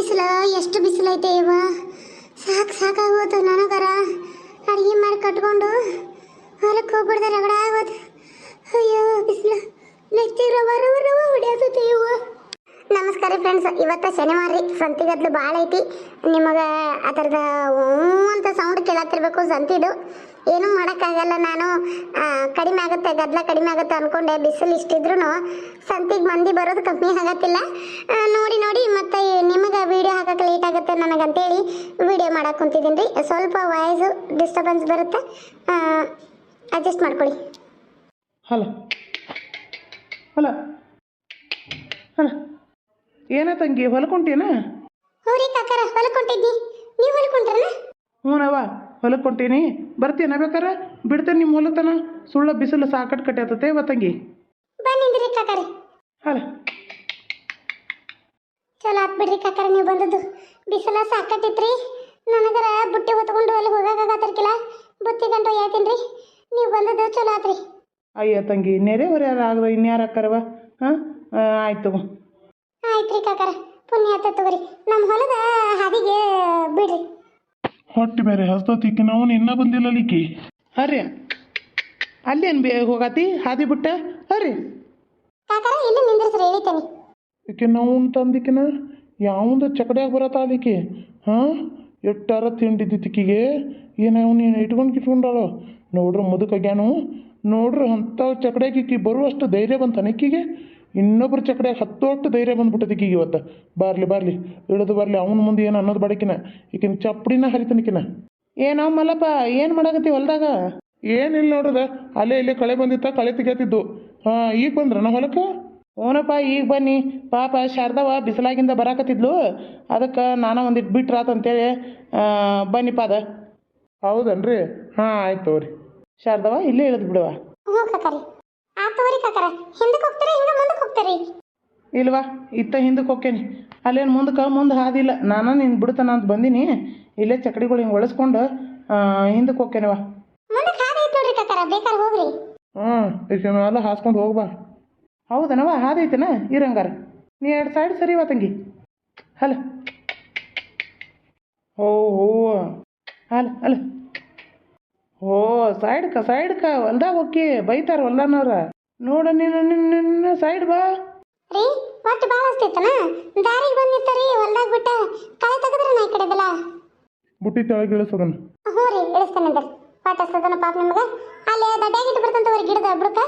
ಬಿಸಿಲು? ಎಷ್ಟು ಬಿಸಿಲೈತೆ ಇವ ಸಾಕು ಸಾಕಾಗೋದು ನನಗರ. ಅಡುಗೆ ಮಾಡಿ ಕಟ್ಕೊಂಡು ಹೊಲಕ್ಕೆ ಹೋಗ್ಬಿಡ್ದೆ, ರಗಡ ಆಗೋದು. ಅಯ್ಯೋ, ಬಿಸಿಲು. ನೆಚ್ಚಿಗೆ ರವ ರವ ರವ ಹೊಡ್ಯಾತೈತೆ ಇವ ನಮಸ್ಕಾರ ಫ್ರೆಂಡ್ಸ್ ಇವತ್ತು ಶನಿವಾರ ರೀ. ಸಂತಿಗದ್ಲು ಭಾಳ ಐತಿ. ನಿಮಗೆ ಆ ಅದರದ ಹ್ಞೂ ಅಂತ ಸೌಂಡ್ ಕೇಳತ್ತಿರ್ಬೇಕು ಸಂತಿದು. ಏನೂ ಮಾಡೋಕ್ಕಾಗಲ್ಲ ನಾನು. ಕಡಿಮೆ ಆಗುತ್ತೆ ಗದ್ದಲ ಕಡಿಮೆ ಆಗುತ್ತೆ ಅಂದ್ಕೊಂಡೆ ಬಿಸಿಲು ಇಷ್ಟಿದ್ರು ಸಂತಿಗೆ ಮಂದಿ ಬರೋದು ಕಮ್ಮಿ ಆಗತ್ತಿಲ್ಲ. ನೋಡಿ ನೋಡಿ ಮತ್ತೆ ನಿಮಗೆ ವೀಡಿಯೋ ಹಾಕಕ್ಕೆ ಲೇಟ್ ಆಗುತ್ತೆ ನನಗಂತೇಳಿ ವೀಡಿಯೋ ಮಾಡಕ್ಕೆ ಕುಂತಿದ್ದೀನಿ ರೀ. ಸ್ವಲ್ಪ ವಾಯ್ಸು ಡಿಸ್ಟರ್ಬೆನ್ಸ್ ಬರುತ್ತೆ. ಅಡ್ಜಸ್ಟ್ ಮಾಡ್ಕೊಳ್ಳಿ. ಹಲೋ. ಹಲೋ. ಹಲೋ. ಏನ ತಂಗಿ ಹೊಲಕೊಂಟೇನ? ಹ್ಞೂ ರೀ ಕಾಕಾರ ಹೊಲಕೊಂಟಿದ್ದಿ. ನೀವು ಹೊಲಕೊಂಟ್ರನ? ಹ್ಞೂನವ್ವ ಹೊಲಕ್ಕೆ ಹೊಂಟೀನಿ ಬರ್ತೀನಿ ಬೇಕಾರ? ಬಿಡ್ತೇನೆ ನಿಮ್ಮ ಹೊಲತನ ಸುಳ್ಳ ಬಿಸಿಲು ಸಾಕಟ್ ಕಟ್ಟಾತತೆ ಒತ್ತಂಗಿ ತಂಗಿ. ಬನ್ನಿಂದ್ರಿ ಕಾಕಾರ. ಹಲ. ಚಲೋ ಆತ್ ಬಿಡ್ರಿ ಕಾಕಾರ ನೀವು ಬಂದದ್ದು. ಬಿಸಿಲ ಸಾಕಟ್ಟಿತ್ರಿ. ನನಗರ ಬುಟ್ಟಿ ಹೊತ್ಕೊಂಡು ಅಲ್ಲಿ ಹೋಗಾಕತ್ತಿರ್ಕಿಲ್ಲ ಬುತ್ತಿ ಗಂಟು ಹೇಳ್ತೀನಿ ನೀವು ಬಂದದ್ದು ಚಲೋ ಆತ್ರಿ. ಅಯ್ಯೋ ತಂಗಿ ನೆರೆ ಹೊರೆ ಆಗದ ಇನ್ಯಾರು ಅಕ್ಕಾರವ? ಹಾಂ? ಆಯ್ತು ಆಯ್ತ್ರಿ ಕಾಕಾರ. ಪುಣ್ಯ ಆತ ತಗೋರಿ. ನಮ್ಮ ಹೊಲದ ಹಾದಿಗೆ ಬಿಡ್ರಿ ಹೊಟ್ಟೆ ಬೇರೆ ಹಸ್ತತಿಕ್ಕಿ ನಾವು ಇನ್ನ ಬಂದಿಲ್ಲ ಲಿಕ್ಕಿ ಅಲ್ಲಿ ಅಲ್ಲೇನು ಬೇ ಹೋಗಾತಿ? ಹಾದಿ ಬಿಟ್ಟ? ಅರೆ. ಕಾಕಾರ ಇಲ್ಲಿ ನಿಂದ್ರಿಸ್ರಿ ಹೇಳಿತೇನೆ ಈಕೆ ನಾವು ತಂದಿಕ್ಕಿನ? ಯಾವಂದ ಚಕಡ್ಯಾಗ ಬರತ್ತಾಳಿಕೆ ಹಾಂ? ಎಟ್ಟಾರ ತಿಂಡಿದ್ದಿ ತಿಕ್ಕಿಗೆ ಏನು ನೀನು ಇಟ್ಕೊಂಡು ಕಿಟ್ಕೊಂಡಾಳು? ನೋಡ್ರಿ ಮುದುಕಾಗ್ಯಾನು ನೋಡ್ರಿ ಅಂತ ಚಕಡ್ಯಾಗ ಕಿಕ್ಕಿ ಬರುವಷ್ಟು ಧೈರ್ಯ ಬಂತಾನೆ ನೆಕ್ಕಿಗೆ ಇನ್ನೊಬ್ರು ಚಕಡೆ ಹತ್ತೊಟ್ಟು ಧೈರ್ಯ ಬಂದ್ಬಿಟ್ಟದ ಈಗ ಇವತ್ತು. ಬಾರ್ಲಿ ಬಾರ್ಲಿ ಇಳಿದು ಬರಲಿ ಅವನ ಮುಂದೆ ಏನು ಅನ್ನೋದು ಬಡಕಿನ ಈಕಿನ ಚಪ್ಪಡಿನ ಹರಿತನಿಕಿನ. ಏನೋ ಮಲ್ಲಪ್ಪ ಏನು ಮಾಡಾಕತ್ತಿ ಹೊಲ್ದಾಗ? ಏನಿಲ್ಲ ನೋಡ್ರದ ಅಲ್ಲೇ ಇಲ್ಲಿ ಕಳೆ ಬಂದಿತ್ತ ಕಳೆ ತೆಗಿಯತ್ತಿದ್ದು ಹಾಂ ಈಗ ಬಂದ್ರನ ಹೊಲಕ್ಕೆ? ಓನಪ್ಪ ಈಗ ಬನ್ನಿ. ಪಾಪ ಶಾರದವ ಬಿಸಿಲಾಗಿಂದ ಬರಾಕತ್ತಿದ್ಲು. ಅದಕ್ಕೆ ನಾನು ಒಂದಿಟ್ಟು ಬಿಟ್ರಾತಂತೇಳಿ ಬನ್ನಿಪ್ಪ ಅದ. ಹೌದನ್ರಿ? ಹಾಂ ಆಯ್ತು ತಗೋರಿ. ಶಾರದವ ಇಲ್ಲೇ ಇಳಿದು ಬಿಡುವ ಹ್ಞೂ ಕಾಕಾರಿ. ಹಿಂದಕ್ಕೆ ಹೋಗ್ತೀರಿ ಹಿಂಗೆ ಮುಂದಕ್ಕೆ ಹೋಗ್ತೀರಿ? ಇಲ್ವಾ ಇತ್ತ ಹಿಂದಕ್ಕೆ ಹೋಕ್ಕೇನಿ. ಅಲ್ಲೇನು ಮುಂದಕ್ಕೆ ಮುಂದೆ ಹಾದಿಲ್ಲ. ನಾನು ನಿನ್ನ ಬಿಡ್ತಾನ ಅಂತ ಬಂದೀನಿ. ಇಲ್ಲೇ ಚಕಡಿಗಳು ಹಿಂಗೆ ಒಳಸ್ಕೊಂಡು ಹಿಂದಕ್ಕೆ ಹೋಕ್ಕೇನವ ಮುಂದಕ್ಕೆ ಹಾದಿ ಐತೆ ನೋಡ್ರಿ ಕಾಕಾರ ಬೇಕಾದ್ರೆ ಹೋಗ್ರಿ. ಹ್ಞೂ ಈಗ ಎಲ್ಲ ಹಾಸ್ಕೊಂಡು ಹೋಗ್ಬಾ ಹೌದನವ ಹಾದೈತನ ಇರಂಗಾರ ನೀ ಎರಡು ಸೈಡ್ ಸರಿ ಸರಿವಾ ತಂಗಿ. ಹಲ. ಓ ಹೋ. ಅಲ್ಲ ಅಲ್ಲ ಓ ಸೈಡ್ಕ ಸೈಡ್ಕ ಹೊಲ್ದಾಗ ಹೋಗಿ ಬೈತಾರ ಹೊಲ್ದಾನವ್ರ ನೋಡ ನೀನು ನಿನ್ನ ನಿನ್ನ ಸೈಡ್ ಬಾ. ರೀ ಒಟ್ಟು ಭಾಳ ಅಷ್ಟೈತನ ದಾರಿಗೆ ಬಂದಿತ್ತ ರೀ ಹೊಲ್ದಾಗ ಬಿಟ್ಟ. ಕಳೆ ತೆಗೆದ್ರೆ ನಾ ಈ ಕಡೆದಲ್ಲ ಬುಟ್ಟಿ ತೆಳಗೆ ಇಳಿಸೋದನ್ನ ಹ್ಞೂ ರೀ ಇಳಿಸ್ತೇನೆ ಪಾಠ ಸದನ ಪಾಪ ನಿಮ್ಗೆ. ಅಲ್ಲಿ ದಡ್ಡಾಗಿಟ್ಟು ಬರ್ತಂತವ್ರಿ ಗಿಡದ ಬುಡಕ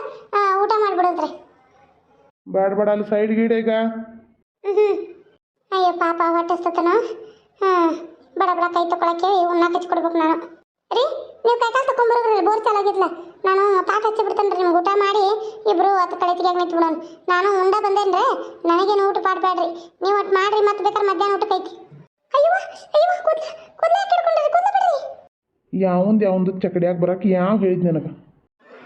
ಊಟ ಮಾಡ್ಬಿಡೋದ್ರಿ. ಬೇಡ ಬೇಡ ಅಲ್ಲಿ ಸೈಡ್ ಗೀಡ ಈಗ. ಹ್ಞೂ ಅಯ್ಯೋ ಪಾಪ ಹೊಟ್ಟೆ ಹಸ್ತತನ? ಹಾಂ ಬಡ ಬಡ ಕೈ ತಕೊಳಕ್ಕೆ ಉನ್ನ ಕಚ್ಚಿ ಕೊಡ್ಬೇಕು ನಾನು. ರೀ ನೀವು ಕೈ ಕಾಲು ತಗೊಂಬರೋದ್ರಿ ಬೋರ್ ಚಾಲಾಗಿದ್ಲ. ನಾನು ಪಾಠ ಹಚ್ಚಿ ಬಿಡ್ತೇನೆ ನಿಮ್ಗೆ ಊಟ ಮಾಡಿ, ಇಬ್ರು ಹತ್ತು ಕಡೆ ತೆಗಿಯಾಗ ನಿಂತು ಬಿಡೋಣ ನಾನು ಉಂಡ ಬಂದೇನ್ರಿ, ನನಗೇನು ಊಟ ಪಾಡ್ಬೇಡ್ರಿ ನೀವು ಒಟ್ಟು ಮಾಡ್ರಿ, ಮತ್ತೆ ಬೇಕಾದ್ರೆ ಮಧ್ಯಾಹ್ನ ಊಟ ಕೈತಿ ಅಯ್ಯೋ ಅಯ್ಯೋ, ಕೂದ್ಲ ಕೂದ್ಲ ಕೂದ್ಲ ಬಿಡ್ರಿ? ಯಾವಂದು ಯಾವಂದು ಚಕಡ್ಯಾಗ ಬರಕ್ಕೆ ಯಾವ ಹೇಳಿದ್ ನನಗೆ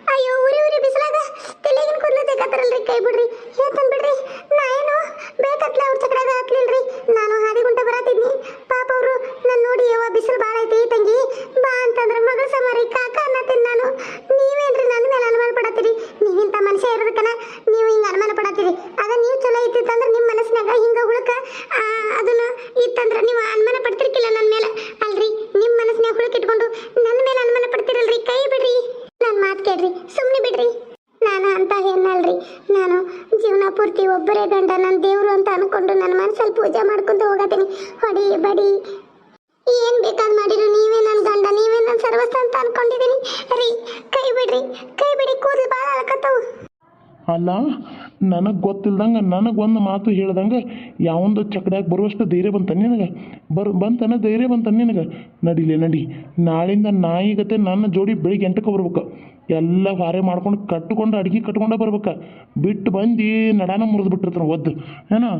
ಅಯ್ಯೋ ಉರಿ ಉರಿ ಬಿಸಿಲಾಗ ತಲೆಗಿನ ಕೂದಲು ತೆಗತ್ತಾರಲ್ರಿ ಕೈ ಬಿಡ್ರಿ ಹೇಳ್ತಾನೆ ಬಿಡ್ರಿ ನಾ ಏನು ಬೇಕತ್ಲೆ ಅವ್ರ ಚಕಡಾಗ ಹಾಕ್ಲಿಲ್ರಿ ನಾನು ಹಾದಿಗುಂಟ ಬರತಿದ್ನಿ ಪಾಪ ಅವರು ನಾನು ನೋಡಿ ಯವ್ವ ಬಿಸಿಲು ಭಾಳ ಐತಿ ತಂಗಿ ಬಾ ಅಂತಂದ್ರೆ ಮಗಳ ಸಮಾರಿ ಕಾಕ ಅನ್ನತ್ತೀನಿ ನಾನು ನೀವೇನ್ರಿ ನನ್ನ ಮೇಲೆ ಅನುಮಾನ ಪಡತ್ತೀರಿ ನೀವಿಂತ ಮನುಷ್ಯ ಇರೋದಕ್ಕನ ನೀವು ಹಿಂಗೆ ಅನುಮಾನ ಪಡತ್ತೀರಿ ಅದ ನೀವು ಚಲೋ ಇತ್ತಿತ್ತಂದ್ರೆ ನಿಮ್ಮ ಮನಸ್ಸಿನಾಗ ಹಿಂಗೆ ಹುಳುಕ ಆ, ಅದನ್ನ ಇತ್ತಂದ್ರೆ ನೀವು ಅನುಮಾನ ಪಡ್ತಿರ್ಕಿಲ್ಲ ನನ್ನ ಮೇಲೆ ಅಲ್ರಿ ನಿಮ್ಮ ಮನಸ್ಸಿನಾಗ ಹುಳುಕ್ ಇಟ್ಕೊಂಡು ನನ್ನ ಮೇಲೆ ಅನುಮಾನ ಪಡ್ತಿರಲ್ರಿ ಕೈ ಬಿಡ್ರಿ ನನ್ನ ಮಾತು ಕೇಳ್ರಿ ಸುಮ್ಮನೆ ಬಿಡ್ರಿ ನಾನು ಅಂತ ಏನಲ್ರಿ ನಾನು ಜೀವನ ಪೂರ್ತಿ ಒಬ್ಬರೇ ಗಂಡ ನನ್ನ ದೇವರು ಅಂತ ಅನ್ಕೊಂಡು ನನ್ನ ಮನಸ್ಸಲ್ಲಿ ಪೂಜೆ ಮಾಡ್ಕೊಂತ ಹೋಗತ್ತೀನಿ ಹೊಡಿ, ಬಡಿ. ಏನ್ ಬೇಕಾದ್ ಮಾಡಿರು ನೀವೇ ನನ್ನ ಗಂಡ, ನೀವೇ ನನ್ನ ಸರ್ವಸ್ವ ಅಂತ ಅನ್ಕೊಂಡಿದ್ದೀನಿ ರೀ, ಕೈ ಬಿಡ್ರಿ, ಕೈ ಬಿಡಿ, ಕೂದಲು ಭಾಳ ಅಳಕತ್ತವು. ಅಲ್ಲ, ನನಗೆ ಗೊತ್ತಿಲ್ದಂಗೆ ನನಗೆ ಒಂದು ಮಾತು ಹೇಳ್ದಂಗೆ ಯಾವೊಂದು ಚಕ್ಡ್ಯಾಗ ಬರುವಷ್ಟು ಧೈರ್ಯ ಬಂತ ನಿನಗೆ? ಬರ್, ಬಂತನ ಧೈರ್ಯ ಬಂತ ನಿನಗೆ? ನಡಿಲಿ, ನಡಿ. ನಾಳಿಂದ ನಾಯಿಗತೆ ನನ್ನ ಜೋಡಿ ಬೆಳಿಗ್ಗೆ ಎಂಟಕ್ಕೆ ಬರ್ಬೇಕು. ಎಲ್ಲ ಹಾರೆ ಮಾಡ್ಕೊಂಡು ಕಟ್ಕೊಂಡು ಅಡುಗೆ ಕಟ್ಕೊಂಡೇ ಬರ್ಬೇಕು. ಬಿಟ್ಟು ಬಂದು ನಡಾನ ಮುರಿದು ಬಿಟ್ಟಿರ್ತಾನೆ ಒದ್ದು. ಏನೋ?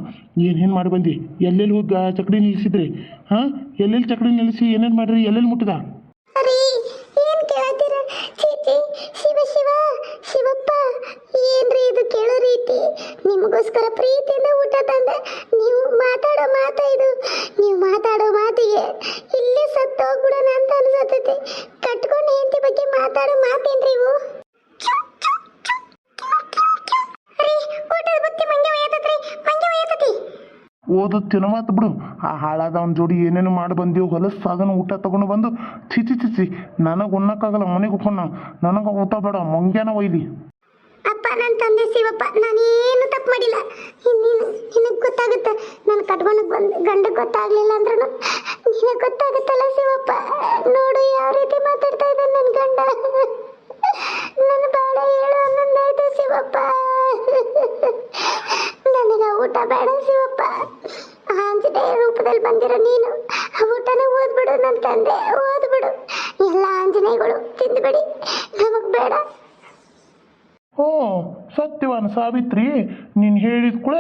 ಏನೇನು ಮಾಡಿ ಬಂದು? ಎಲ್ಲೆಲ್ಲಿ ಹೋಗಿ ಚಕ್ಡಿ ನಿಲ್ಲಿಸಿದ್ರಿ ಹಾಂ? ಎಲ್ಲೆಲ್ಲಿ ಚಕ್ಡಿ ನಿಲ್ಲಿಸಿ ಏನೇನು ಮಾಡಿರಿ? ಎಲ್ಲೆಲ್ಲಿ ಮುಟ್ಟಿದ? ಕೇಳತ್ತೀರ? ಚೀಚಿ ಶಿವ ಶಿವ, ಶಿವಪ್ಪ, ಏನ್ರಿ ಇದು ಕೇಳೋ ರೀತಿ? ನಿಮಗೋಸ್ಕರ ಪ್ರೀತಿಯಿಂದ ಊಟ ತಂದೆ. ನೀವು ಮಾತಾಡೋ ಮಾತ ಇದು. ನೀವು ಮಾತಾಡೋ ಮಾತಿಗೆ ಇಲ್ಲೇ ಸತ್ತು ಹೋಗ್ಬಿಡೋಣ ಅಂತ ಅನ್ಸತ್ತೈತಿ ಕಟ್ಕೊಂಡು ಹೆಂಡತಿ ಬಗ್ಗೆ ಮಾತಾಡೋ ಮಾತೇನ್ರಿ ಇವು? ಓದ ದುಡ್ದು ತಿನ್ನವಾತ್ ಬಿಡು. ಆ ಹಾಳಾದ ಅವ್ನ ಜೋಡಿ ಏನೇನು ಮಾಡಿ ಬಂದೀವಿ ಹೊಲಸು ಸಾಧನ ಊಟ ತಗೊಂಡು ಬಂದು ಚಿಚಿ ಚಿಚಿ ನನಗೆ ಉಣ್ಣಕ್ಕಾಗಲ್ಲ, ಮನೆಗೆ ಹೋಗೋಣ ನನಗೆ ಊಟ ಬೇಡ, ಮಂಗ್ಯಾನ ಒಯ್ಲಿ. ಅಪ್ಪ ನನ್ನ ತಂದೆ ಶಿವಪ್ಪ ನಾನೇನು ತಪ್ಪು ಮಾಡಿಲ್ಲ. ನೀನು, ನಿನಗೆ ಗೊತ್ತಾಗುತ್ತೆ ನನ್ನ ಕಟ್ಕೊಂಡು ಬಂದು ಗಂಡ ಗೊತ್ತಾಗ್ಲಿಲ್ಲ ಅಂದ್ರೂ ನಿನಗೆ ಗೊತ್ತಾಗುತ್ತಲ್ಲ ಶಿವಪ್ಪ ನೋಡು, ಯಾವ ರೀತಿ ಮಾತಾಡ್ತಾ ಇದ್ದಾನೆ ನನ್ನ ಗಂಡ. ನನ್ನ ಬೇಡ ಹೇಳು ಅನ್ನೊಂದಾಯ್ತು ಶಿವಪ್ಪ. ನನಗೆ ಊಟ ಬೇಡ ಶಿವಪ್ಪ. ಆಂಜನೇಯ ರೂಪದಲ್ಲಿ ಬಂದಿರೋ ನೀನು ಊಟನ ಓದ್ಬಿಡು ನನ್ನ ತಂದೆ, ಓದ್ಬಿಡು. ಎಲ್ಲ ಆಂಜನೇಯಗಳು ತಿಂದುಬಿಡಿ. ನಮಗೆ ಬೇಡ. ಓ ಸತ್ಯವಾನ್ ಸಾವಿತ್ರಿ, ನೀನು ಹೇಳಿದ ಕೂಡ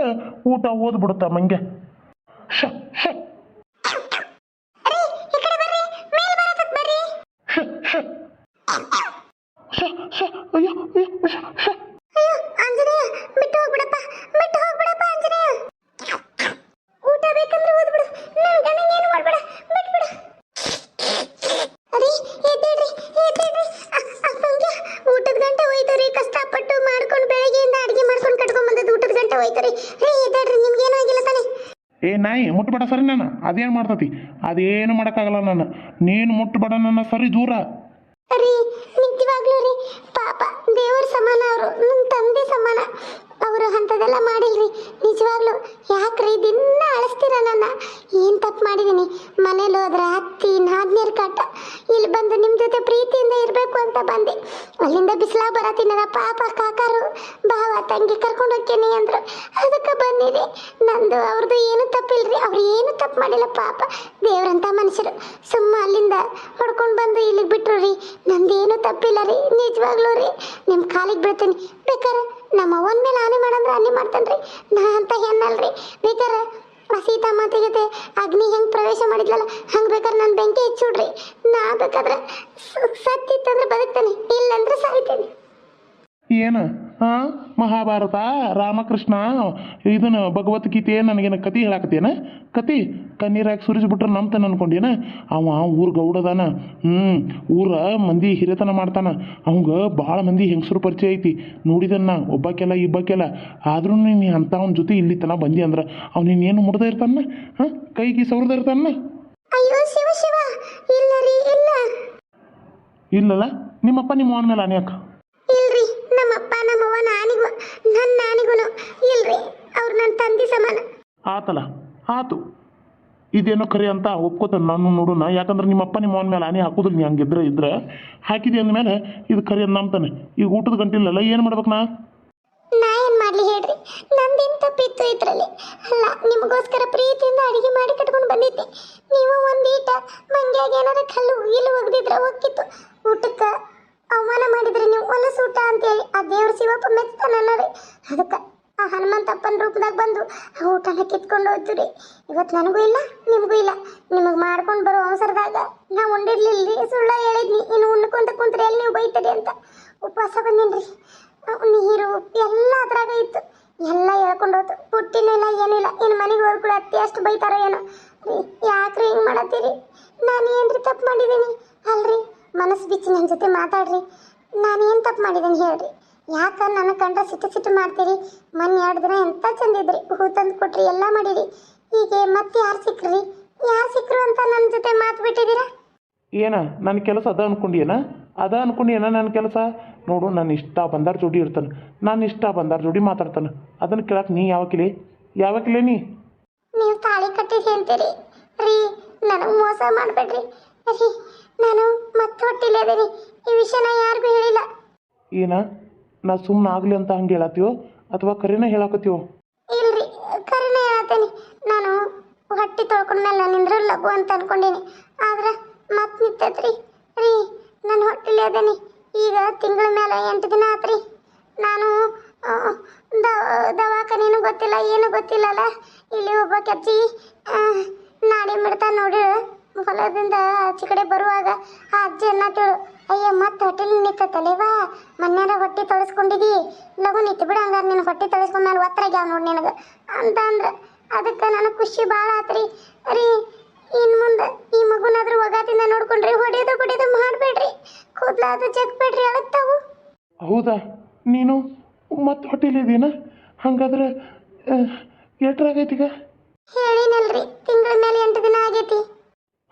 ಊಟ ಓದ್ಬಿಡುತ್ತ ಮಂಗೆ? ಶ ಶ ಅರೆ ಈ ಕಡೆ ಬರ್ರಿ ಮೇಲೆ ಬರತಕ್ ಬರ್ರಿ ಶ ಶ ಶ ಶ ಅಯ್ಯೋ ಅಯ್ಯೋ ಶ ಶ ಅಯ್ಯೋ ಆಂಜನೇಯ ಬಿಟ್ಟು ಹೋಗ್ಬಿಡಪ್ಪ ಬಿಟ್ಟು ಹೋಗ್ಬಿಡಪ್ಪ ಆಂಜನೇಯ ಊಟ ಊಟದ ಗಂಟೆ ಕಷ್ಟಪಟ್ಟು ಮಾಡ್ಕೊಂಡು ಗಂಟೆ ತಾನೇ. ಏ, ನಾಯಿ ಸರಿ ನಾನು, ಅದೇನು ಮಾಡ್ತತಿ? ಅದೇನು ಮಾಡೋಕ್ಕಾಗಲ್ಲ ನಾನು. ನೀನು ಮುಟ್ಬೇಡ ನನ್ನ ಸರಿ ದೂರ. ರೀ ನಿಜವಾಗ್ಲೂ ರೀ. ಪಾಪ ದೇವ್ರ ಸಮಾನ ಅವರು ನನ್ನ ತಂದೆ ಸಮಾನ. ಅವರು ಅಂಥದ್ದೆಲ್ಲ ಮಾಡಿಲ್ರಿ. ನಿಜವಾಗ್ಲೂ, ಯಾಕ್ರಿ ದಿನ ಅಳಿಸ್ತೀರ ನನ್ನ? ಏನು ತಪ್ಪು ಮಾಡಿದ್ದೀನಿ ಮನೇಲಿ ಹೋದ್ರೆ ಹತ್ತಿ ನಾದ್ನೀರು ಕಾಟ, ಇಲ್ಲಿ ಬಂದು ನಿಮ್ಮ ಜೊತೆ ಪ್ರೀತಿಯಿಂದ ಇರಬೇಕು ಅಂತ ಬಂದೆ. ಅಲ್ಲಿಂದ ಬಿಸಿಲಾಗ ಬರತ್ತೀನಲ್ಲ ಪಾಪ ಕಾಕಾರು, ಭಾವ, ತಂಗಿ ಕರ್ಕೊಂಡು ಹೋಗ್ತೀನಿ ಅಂದರು. ಅದಕ್ಕೆ ಬಂದಿದೆ. ನಂದು ಅವ್ರದ್ದು ಏನು ತಪ್ಪಿಲ್ರಿ? ಅವ್ರು ಏನು ತಪ್ಪು ಮಾಡಿಲ್ಲ ಪಾಪ. ದೇವ್ರಂತ ಮನುಷ್ಯರು. ಸುಮ್ಮ ಅಲ್ಲಿಂದ ಹೊಡ್ಕೊಂಡು ಬಂದು ಇಲ್ಲಿಗೆ ಬಿಟ್ರು ರೀ. ನಂದೇನು ತಪ್ಪಿಲ್ಲ ರೀ. ನಿಜವಾಗ್ಲೂ ರೀ. ನಿಮ್ಮ ಕಾಲಿಗೆ ಬೀಳ್ತೀನಿ. ಬೇಕಾರೆ ನಮ್ಮ ಅವನ ಮೇಲೆ ಹಾನಿ ಮಾಡಂದ್ರೆ ಹಾನಿ ಮಾಡ್ತಾನೆ ರೀ ನಾ ಅಂತ ಹೆಣ್ಣಲ್ರಿ. ಬೇಕಾರೆ ಆ ಸೀತಾಮಾತೆ ಜೊತೆ ಅಗ್ನಿ ಹೆಂಗೆ ಪ್ರವೇಶ ಮಾಡಿದ್ಲಲ್ಲ, ಹಂಗೆ ಬೇಕಾದ್ರೆ ನಾನು ಬೆಂಕಿ ಹೆಚ್ಚುಡ್ರಿ ನಾ ಬೇಕಾದ್ರೆ ಸತ್ತಿತ್ತಂದ್ರೆ ಬದುಕ್ತೇನೆ, ಇಲ್ಲಂದ್ರೆ ಸಾಯ್ತೇನೆ. ಏನು? ಹಾಂ? ಮಹಾಭಾರತ ರಾಮಕೃಷ್ಣ ಇದನ್ನು ಭಗವದ್ಗೀತೆ ನನಗೇನು ಕತಿ ಹೇಳಾಕತ್ತೇನ ಕತಿ ಕಣ್ಣೀರಾಗಿ ಸುರಿಸ್ಬಿಟ್ರೆ ನಂಬ್ತಾನೆ ಅನ್ಕೊಂಡೇನ? ಅವ ಊರ್ ಗೌಡದಾನ ಹ್ಞೂ ಊರ ಮಂದಿ ಹಿರಿತನ ಮಾಡ್ತಾನ. ಅವಂಗ ಭಾಳ ಮಂದಿ ಹೆಂಗಸರು ಪರಿಚಯ ಐತಿ. ನೋಡಿದನ್ನ ಒಬ್ಬಾಕೆಲ್ಲ ಇಬ್ಬಾಕೆಲ್ಲ. ಆದ್ರೂ ನೀನು ಅಂತ ಅವನ ಜೊತೆ ಇಲ್ಲಿ ತನ ಬಂದಿ ಅಂದ್ರೆ ಅವ್ನು ಏನು ಮುಡ್ದ ಇರ್ತಾನ ಹಾಂ? ಕೈಗೆ ಸೌರದ ಇರ್ತಾನ ಅಯ್ಯೋ ಶಿವ ಶಿವ. ಇಲ್ಲ ರೀ ಇಲ್ಲ. ಇಲ್ಲಲ್ಲ? ನಿಮ್ಮಪ್ಪ ನಿಮ್ಮ ಅವನ ಮೇಲೆ ಅನ್ಯಾಕ ನಮ್ಮಪ್ಪ ನಮ್ಮವ್ವ ನಾನಿಗೂ ನನ್ನ ನಾನಿಗೂ ಇಲ್ರಿ ಅವ್ರು ನನ್ನ ತಂದೆ ಸಮಾನ. ಆತಲ್ಲ ಆತು. ಇದೇನೋ ಖರೆ ಅಂತ ಒಪ್ಕೋತಾನೆ ನಾನು ನೋಡೋಣ ಯಾಕಂದ್ರೆ ನಿಮ್ಮಪ್ಪ ನಿಮ್ಮ ಅವನ ಮೇಲೆ ಆನೆ ಹಾಕೋದಿಲ್ಲ. ನೀ ಹಂಗಿದ್ರೆ ಇದ್ರೆ ಹಾಕಿದೆ ಅಂದಮೇಲೆ ಇದು ಖರೆ ಅಂತ ನಂಬ್ತಾನೆ. ಈಗ ಊಟದ ಗಂಟಿಲ್ಲಲ್ಲ ಏನು ಮಾಡ್ಬೇಕು ನಾ? ನಾ ಏನು ಮಾಡಲಿ ಹೇಳ್ರಿ? ನಂದೇನು ತಪ್ಪಿತ್ತು ಇದ್ರಲ್ಲಿ? ಅಲ್ಲ ನಿಮಗೋಸ್ಕರ ಪ್ರೀತಿಯಿಂದ ಅಡಿಗೆ ಮಾಡಿ ಕಟ್ಕೊಂಡು ಬಂದಿದ್ದೆ. ನೀವು ಒಂದೀಟ ಮಂಗ್ಯಾಗ ಏನಾರ ಕಲ್ಲು ಗಿಲ್ಲು ಒಗ್ದಿದ್ರೆ ಒಕ್ಕಿತ್ತು. ಊಟಕ್ಕೆ ಅವಮಾನ ಮಾಡಿದ್ರಿ ನೀವು ಹೊಲಸು ಊಟ ಅಂತೇಳಿ. ಆ ದೇವ್ರ ಶಿವಪ್ಪ ಮೆಚ್ತಾನಲ್ಲ ರೀ. ಅದಕ್ಕೆ ಆ ಹನುಮಂತಪ್ಪನ ರೂಪದಾಗ ಬಂದು ಆ ಊಟನ ಕಿತ್ಕೊಂಡು ಹೋಯ್ತು ರೀ. ಇವತ್ತು ನನಗೂ ಇಲ್ಲ, ನಿಮಗೂ ಇಲ್ಲ. ನಿಮಗೆ ಮಾಡ್ಕೊಂಡು ಬರೋ ಅವಸರದಾಗ ನಾ ಉಂಡಿರ್ಲಿಲ್ಲ ರೀ. ಸುಳ್ಳ ಹೇಳಿದ್ನಿ. ಇನ್ನು ಉಣ್ಕೊಂತ ಕುಂತ್ರೆ ಎಲ್ಲಿ ನೀವು ಬೈತೀರಿ ಅಂತ ಉಪವಾಸ ಬಂದೀನಿ ನೀರು, ಎಲ್ಲ ಅದ್ರಾಗ ಇತ್ತು. ಎಲ್ಲ ಹೇಳ್ಕೊಂಡು ಹೋತು. ಪುಟ್ಟಿನೂ ಇಲ್ಲ ಏನಿಲ್ಲ ಇನ್ನು ಮನೆಗೆ ಹೋದ್ ಕೂಡ ಅತ್ತಿ ಅಷ್ಟು ಬೈತಾರೋ ಏನೋ. ರೀ ಯಾಕ್ರಿ ಹಿಂಗೆ ಮಾಡತ್ತೀರಿ? ನಾನು ಏನ್ರಿ ತಪ್ಪು ಮಾಡಿದ್ದೀನಿ? ಅಲ್ರಿ? ಮನಸ್ಸು ಬಿಚ್ಚಿ ನನ್ನ ಜೊತೆ ಮಾತಾಡ್ರಿ. ನಾನು ಏನು ತಪ್ಪು ಮಾಡಿದ್ದೀನಿ ಹೇಳ್ರಿ. ಯಾಕ ನನ್ನ ಕಂಡ್ರೆ ಸಿಟ್ಟು ಸಿಟ್ಟು ಮಾಡ್ತೀರಿ? ಮೊನ್ನೆ ಎರಡು ದಿನ ಎಂತ ಚಂದಿದ್ರಿ? ಹೂ ತಂದು ಕೊಟ್ರಿ ಎಲ್ಲ ಮಾಡಿರಿ. ಹೀಗೆ ಮತ್ತೆ ಯಾರು ಸಿಕ್ಕ್ರಿ? ಯಾರು ಸಿಕ್ಕರು ಅಂತ ನನ್ನ ಜೊತೆ ಮಾತು ಬಿಟ್ಟಿದ್ದೀರಾ? ಏನ ನನ್ನ ಕೆಲಸ ಅದ ಅನ್ಕೊಂಡಿಯೇನ? ಅದ ಅನ್ಕೊಂಡಿಯೇನ ನನ್ನ ಕೆಲಸ? ನೋಡು ನಾನು ಇಷ್ಟ ಬಂದಾರ ಜೋಡಿ ಇರ್ತಾನೆ. ನಾನು ಇಷ್ಟ ಬಂದಾರ ಜೋಡಿ ಮಾತಾಡ್ತಾನೆ. ಅದನ್ನ ಕೇಳಕ್ಕೆ ನೀ ಯಾವಕಿಲಿ ಯಾವಕಿಲೆ ನೀ? ನೀವು ತಾಳಿ ಕಟ್ಟಿಸಿ ಅಂತೀರಿ ರೀ ನನಗೆ ಮೋಸ ಮಾಡಬೇಡ್ರಿ. ರೀ ನಾನು ಮತ್ತೆ ಹೊಟ್ಟಿಲ್ಲದೇನಿ ಈ ವಿಷಯನ ಯಾರಿಗೂ ಹೇಳಿಲ್ಲ. ಏನ? ನಾ ಸುಮ್ಮನೆ ಆಗಲಿ ಅಂತ ಹಂಗೆ ಹೇಳತ್ತೀವೋ ಅಥವಾ ಕರೆನ ಹೇಳಾಕತ್ತೀವೋ ಇಲ್ರಿ ಕರೆನೇ ಹೇಳ್ತೇನೆ ನಾನು ಹೊಟ್ಟಿ ತೊಳ್ಕೊಂಡ್ಮೇಲೆ ಮೇಲೆ ನಿಂದ್ರೆ ಲಘು ಅಂತ ಅನ್ಕೊಂಡೇನಿ. ಆದ್ರೆ ಮತ್ತೆ ನಿಂತೈತ್ರಿ. ರೀ ನಾನು ಹೊಟ್ಟಿಲ್ಲದೇನಿ ಈಗ ತಿಂಗಳ ಮೇಲೆ ಎಂಟು ದಿನ ಆತ್ರಿ. ನಾನು ದವಾಖಾನೇನು ಗೊತ್ತಿಲ್ಲ ಏನು ಗೊತ್ತಿಲ್ಲಲ್ಲ ಇಲ್ಲಿ ಒಬ್ಬ ಕೆಚ್ಚಿ ನಾಡಿ ಮಿಡ್ತಾ ನೋಡಿ. ಹೊಲದಿಂದ ಆಚೆ ಕಡೆ ಬರುವಾಗ ಆ ಅಜ್ಜಿ ಅನ್ನತ್ತೇಳು ಅಯ್ಯ ಮತ್ತೆ ಹೊಟ್ಟೆಲಿ ನಿಂತತ್ತಲೇವಾ ಮನ್ಯಾರ ಹೊಟ್ಟೆ ತೊಳಸ್ಕೊಂಡಿದಿ? ಲಘು ನಿಂತು ಬಿಡ ಹಂಗಾರ ನಿನ್ನ ಹೊಟ್ಟೆ ತೊಳಸ್ಕೊಂಡ್ಮೇಲೆ ಒತ್ತರಾಗ್ಯಾವ ನೋಡಿ ನಿನಗೆ. ಅಂತ ಅಂದ್ರೆ ಅದಕ್ಕೆ ನನಗೆ ಖುಷಿ ಭಾಳ ಆತ್ರಿ. ರೀ ಇನ್ನು ಮುಂದೆ ಈ ಮಗುನಾದ್ರೂ ಒಗಾತಿಂದ ನೋಡ್ಕೊಂಡ್ರಿ ಹೊಡೆಯೋದು ಬಡಿಯೋದು ಮಾಡಬೇಡ್ರಿ. ಚೆಕ್ ಜಗ್ಬೇಡ್ರಿ ಅಳತ್ತಾವು. ಹೌದಾ? ನೀನು ಮತ್ತೆ ಹೊಟ್ಟೆಲಿದ್ದೀನ ಹಂಗಾದ್ರೆ ಎಟ್ರಾಗೈತಿಗ ಹೇಳಿನಲ್ರಿ ತಿಂಗಳ ಮೇಲೆ ಎಂಟು ದಿನ ಆಗೈತಿ.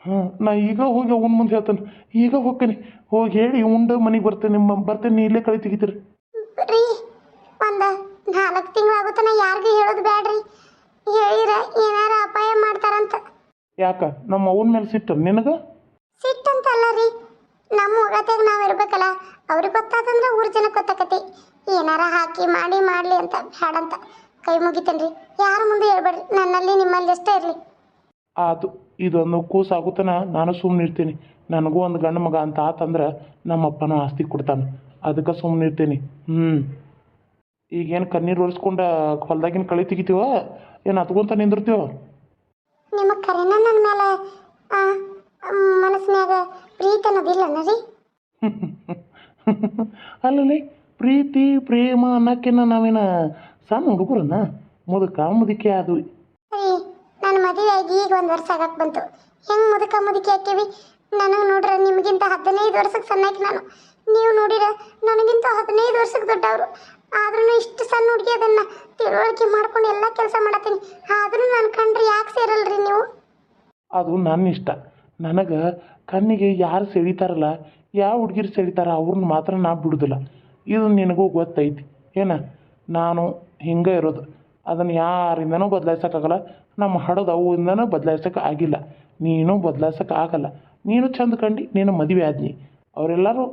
ಹಾಂ ನಾ ಈಗ ಹೋಗಿ ಅವನ ಮುಂದೆ ಹೇಳ್ತಾನೆ. ಈಗ ಹೋಗ್ತೇನೆ. ಹೋಗಿ ಹೇಳಿ ಉಂಡು ಮನೆಗೆ ಬರ್ತೇನೆ ನಿಮ್ಮ ಬರ್ತೇನೆ ಇಲ್ಲೇ ಕಳಿ ತೆಗಿತೀರಿ. ರೀ ಒಂದು ನಾಲ್ಕು ನಾ ಯಾರಿಗೂ ಹೇಳೋದು ಬೇಡ್ರಿ ಹೇಳಿರ ಏನಾರ ಅಪಾಯ ಮಾಡ್ತಾರಂತ. ಯಾಕ? ನಮ್ಮ ಅವನ ಮೇಲೆ ಸಿಟ್ಟು ನಿನಗೆ? ಸಿಟ್ಟಂತಲ್ಲ ರೀ. ನಮ್ಮ ಒಗತ್ಯಾಗ ನಾವು ಇರ್ಬೇಕಲ್ಲ ಅವ್ರಿಗೆ ಗೊತ್ತಾತಂದ್ರೆ ಊರ ಜನ ಗೊತ್ತಾಕತಿ. ಏನಾರ ಹಾಕಿ ಮಾಡಿ ಮಾಡ್ಲಿ ಅಂತ ಬ್ಯಾಡಂತ. ಕೈ ಮುಗಿತೇನ್ರಿ. ಯಾರ ಮುಂದೆ ಹೇಳ್ಬೇಡ್ರಿ. ನನ್ನಲ್ಲಿ ನಿಮ್ಮಲ್ಲಿ ಎಷ್ಟೇ ಇರಲಿ. ಆತು. ಇದೊಂದು ಕೂಸು ಆಗುತ್ತಾನ ನಾನು ಸುಮ್ಮನೆ ಇರ್ತೀನಿ ನನಗೂ ಒಂದು ಗಂಡು ಮಗ ಅಂತ ಆತಂದ್ರೆ ನಮ್ಮಪ್ಪನ ಆಸ್ತಿ ಕೊಡ್ತಾನೆ. ಅದಕ್ಕೆ ಸುಮ್ಮನೆ ಇರ್ತೀನಿ ಹ್ಞೂ ಈಗೇನು ಕಣ್ಣೀರು ಒರೆಸ್ಕೊಂಡ ಹೊಲ್ದಾಗಿನ ಕಳಿ ತೆಗಿತೀವ? ಏನು ಹತ್ಕೊಂತ ನಿಂದಿರ್ತೀವ? ನಿಮ್ಮ ಕರೆನ ನನ್ನ ಮೇಲೆ ಆ, ಮನಸ್ಸಿನ್ಯಾಗ ಪ್ರೀತಿ ಅನ್ನೋದಿಲ್ಲ ರೀ? ಅಲ್ಲಲ್ಲಿ ಪ್ರೀತಿ ಪ್ರೇಮ ಅನ್ನೋಕ್ಕಿನ್ನ ನಾವೇನ ಸಣ್ಣ ಹುಡುಗರನ್ನ ಮುದುಕ ಮುದುಕಿ ಆದ್ವಿ. ಈಗ ಒಂದು ವರ್ಷ ಆಗಕ್ಕೆ ಬಂತು. ಹೆಂಗೆ ಮುದುಕ ಮುದುಕಿ ಹಾಕೀವಿ ನನಗೆ ನೋಡ್ರೆ ನಿಮಗಿಂತ ಹದಿನೈದು ವರ್ಷಕ್ಕೆ ಸಣ್ಣಕ್ಕೆ ನಾನು. ನೀವು ನೋಡಿರ ನನಗಿಂತ ಹದಿನೈದು ವರ್ಷಕ್ಕೆ ದೊಡ್ಡವರು. ಆದ್ರೂ ಇಷ್ಟು ಸಣ್ಣ ಹುಡುಗಿ ಅದನ್ನು ತಿಳುವಳಿಕೆ ಮಾಡ್ಕೊಂಡು ಎಲ್ಲ ಕೆಲಸ ಮಾಡತ್ತೀನಿ. ಆದ್ರೂ ನನ್ನ ಕಂಡ್ರೆ ಯಾಕೆ ಸೇರಲ್ರಿ ನೀವು? ಅದು ನನ್ನ ಇಷ್ಟ. ನನಗೆ ಕಣ್ಣಿಗೆ ಯಾರು ಸೆಳಿತಾರಲ್ಲ, ಯಾವ ಹುಡುಗಿರು ಸೆಳಿತಾರ ಅವ್ರನ್ನ ಮಾತ್ರ ನಾ ಬಿಡುದಿಲ್ಲ. ಇದು ನಿನಗೂ ಗೊತ್ತೈತಿ. ಏನ? ನಾನು ಹಿಂಗೆ ಇರೋದು. ಅದನ್ನು ಯಾರಿಂದನೂ ಬದಲಾಯ್ಸೋಕ್ಕಾಗಲ್ಲ. ನಮ್ಮ ಹಡದ ಅವಿಂದನೂ ಬದಲಾಯಿಸೋಕೆ ಆಗಿಲ್ಲ. ನೀನು ಬದಲಾಯಿಸೋಕೆ ಆಗಲ್ಲ. ನೀನು ಚಂದ ಕಂಡು, ನೀನು ಮದುವೆ ಆದ್ನಿ. ಅವರೆಲ್ಲರೂ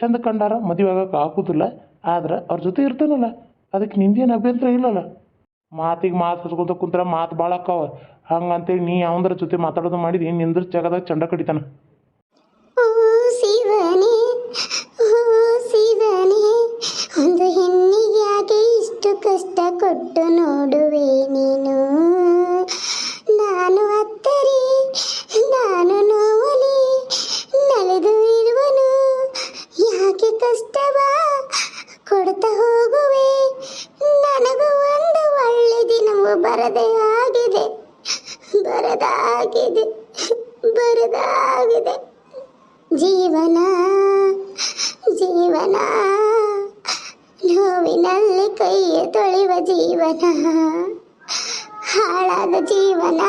ಚಂದ ಕಂಡಾರ ಮದುವೆ ಆಗೋಕೆ ಆಗೋದಿಲ್ಲ. ಆದ್ರೆ ಅವ್ರ ಜೊತೆ ಇರ್ತಾನಲ್ಲ. ಅದಕ್ಕೆ ನಿಂದೇನು ಅಭ್ಯಂತರ ಇಲ್ಲಲ್ಲ. ಮಾತಿಗೆ ಮಾತು ಹಚ್ಕೊತ ಕುಂತ್ರ ಮಾತು ಭಾಳ ಅಕ್ಕಾವ. ಹಂಗಂತೇಳಿ ನೀ ಯಾವಂದ್ರ ಜೊತೆ ಮಾತಾಡೋದು ಮಾಡಿದಿ, ನಿಂದ್ರ ಜಗದಾಗ ಚಂಡ ಕಡಿತಾನ. ಹೋಗುವೆ. ನನಗೂ ಒಂದು ಒಳ್ಳೆ ದಿನವೂ ಬರದೇ ಆಗಿದೆ. ಬರದಾಗಿದೆ. ಬರದಾಗಿದೆ. ಜೀವನ ಜೀವನ. ನೋವಿನಲ್ಲಿ ಕೈಯ ತೊಳೆಯುವ ಜೀವನ. ಹಾಳಾದ ಜೀವನ.